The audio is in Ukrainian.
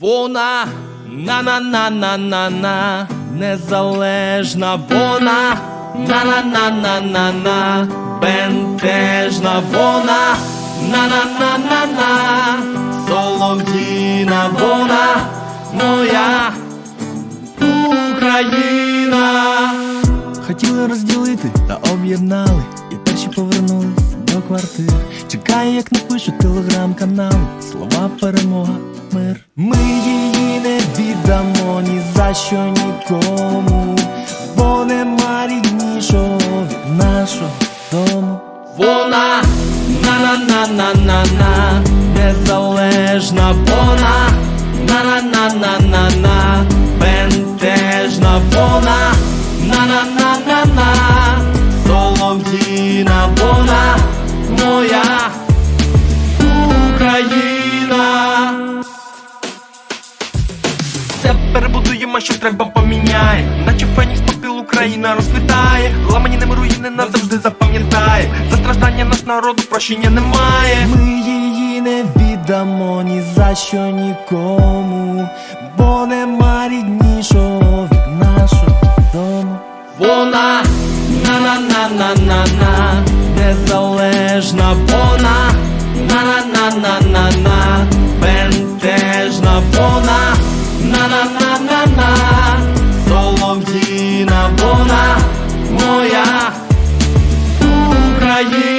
Вона на на на на на на незалежна. Вона на на на на на на бентежна. Вона на на на на на солов'їна вона моя Україна. Хотіли розділити та об'єднали, і перші повернулись до квартир. Чекає, як напишуть телеграм-канали, слова перемога, мир. Ми її не віддамо ні за що нікому, бо нема ріднішого від нашого дому. Вона на на на на на на незалежна вона на на на на на на бентежна вона на перебудуємо, що треба поміняє. Наче фенікс попіл Україна розквітає. Ламаніним руїни назавжди запам'ятає. За страждання наш народу прощення немає. Ми її не віддамо ні за що нікому, бо нема ріднішого від нашого дому. Вона на на на на на на незалежна вона на на на на на на aí.